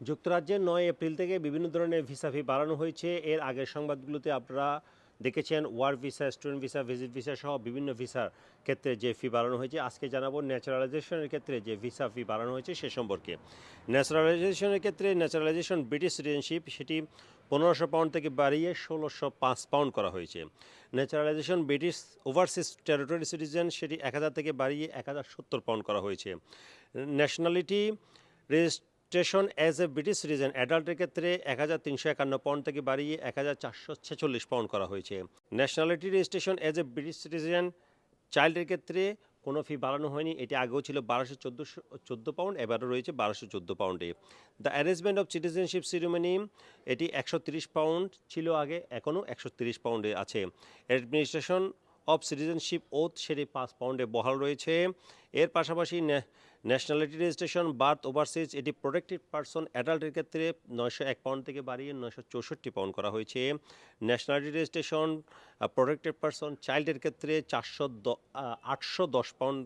যুক্তরাজ্যের নয় এপ্রিল থেকে বিভিন্ন ধরনের ভিসা ফি বাড়ানো হয়েছে। এর আগের সংবাদগুলোতে আপনারা দেখেছেন work visa, student visa, visit visa সহ বিভিন্ন ভিসার ক্ষেত্রে যে ফি বাড়ানো হয়েছে। আজকে জানাব ন্যাচারালাইজেশনের ক্ষেত্রে যে ভিসা ফি বাড়ানো হয়েছে সে সম্পর্কে। ন্যাচারালাইজেশনের ক্ষেত্রে ন্যাচারালাইজেশন, ব্রিটিশ সিটিজেনশিপ, সেটি পনেরোশো পাউন্ড থেকে বাড়িয়ে ষোলোশো পাঁচ পাউন্ড করা হয়েছে। Naturalisation, British overseas territory citizen, সেটি এক হাজার থেকে বাড়িয়ে এক হাজার সত্তর পাউন্ড করা হয়েছে। Nationality registration as a British citizen অ্যাডাল্টের ক্ষেত্রে এক হাজার তিনশো একান্ন পাউন্ড থেকে বাড়িয়ে এক হাজার চারশো ছেচল্লিশ পাউন্ড করা হয়েছে। Nationality registration as a British citizen চাইল্ডের ক্ষেত্রে কোনো ফি বাড়ানো হয়নি, এটি আগেও ছিল বারোশো চোদ্দোশো চোদ্দ পাউন্ড, এবারও রয়েছে বারোশো চোদ্দ পাউন্ডে। The arrangement of citizenship ceremony, এটি একশো তিরিশ পাউন্ড ছিল আগে, এখনও একশো তিরিশ পাউন্ডে আছে। অ্যাডমিনিস্ট্রেশন অফ সিটিজেনশিপ ওথ সেটি পাঁচ পাউন্ডে বহাল রয়েছে। এর পাশাপাশি ন্যাশনালিটি রেজিস্ট্রেশন বার্থ ওভারসিজ, এটি প্রোটেক্টেড পার্সন অ্যাডাল্টের ক্ষেত্রে নয়শো এক পাউন্ড থেকে বাড়িয়ে নয়শো চৌষট্টি পাউন্ড করা হয়েছে। ন্যাশনালিটি রেজিস্ট্রেশন প্রোটেক্টেড পার্সন চাইল্ডের ক্ষেত্রে চারশো আটশো দশ পাউন্ড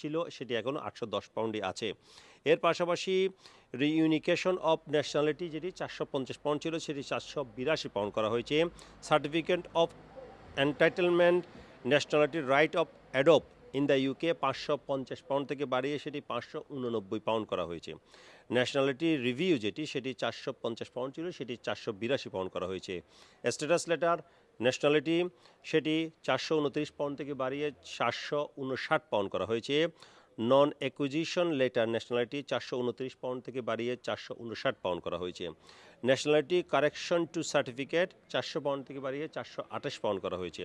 ছিল, সেটি এখনও আটশো দশ পাউন্ডই আছে। এর পাশাপাশি রিইউনিকেশন অফ ন্যাশনালিটি যেটি চারশো পঞ্চাশ পাউন্ড ছিল, সেটি চারশো বিরাশি পাউন্ড করা হয়েছে। Certificate of entitlement nationality right of অ্যাডপ in the UK পাঁচশো পঞ্চাশ পাউন্ড থেকে বাড়িয়ে সেটি পাঁচশো উননব্বই পাউন্ড করা হয়েছে। ন্যাশনালিটি রিভিউ যেটি, সেটি চারশো পঞ্চাশ পাউন্ড ছিল, সেটি চারশো বিরাশি পাউন্ড করা হয়েছে। স্ট্যাটাস লেটার, ন্যাশনালিটি, সেটি চারশো উনত্রিশ পাউন্ড থেকে বাড়িয়ে চারশো উনষাট পাউন্ড করা হয়েছে। নন অ্যাকুইজিশন লেটার ন্যাশনালিটি চারশো উনত্রিশ পাউন্ড থেকে বাড়িয়ে চারশো উনষাট পাউন্ড করা হয়েছে। ন্যাশনালিটি কারেকশন টু সার্টিফিকেট চারশো পাউন্ড থেকে বাড়িয়ে চারশো আঠাশ পাউন্ড করা হয়েছে।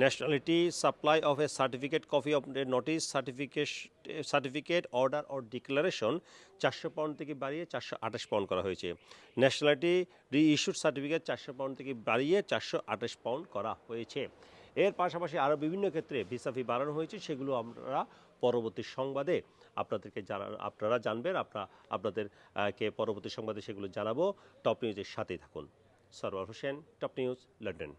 Nationality supply of a certificate copy of notice certificate certificate order or declaration চারশো পাউন্ড থেকে বাড়িয়ে চারশো আঠাশ পাউন্ড করা হয়েছে। ন্যাশনালিটি রি ইস্যুড সার্টিফিকেট চারশো পাউন্ড থেকে বাড়িয়ে চারশো আঠাশ পাউন্ড করা হয়েছে। এর পাশাপাশি আরও বিভিন্ন ক্ষেত্রে ভিসা ফি বাড়ানো হয়েছে, সেগুলো আমরা পরবর্তী সংবাদে আপনাদেরকে জানা, আপনারা জানবেন আপনারা আপনাদেরকে পরবর্তী সংবাদে সেগুলো জানাব। টপ নিউজের সাথেই থাকুন। Sarwar Hossain, top news, London.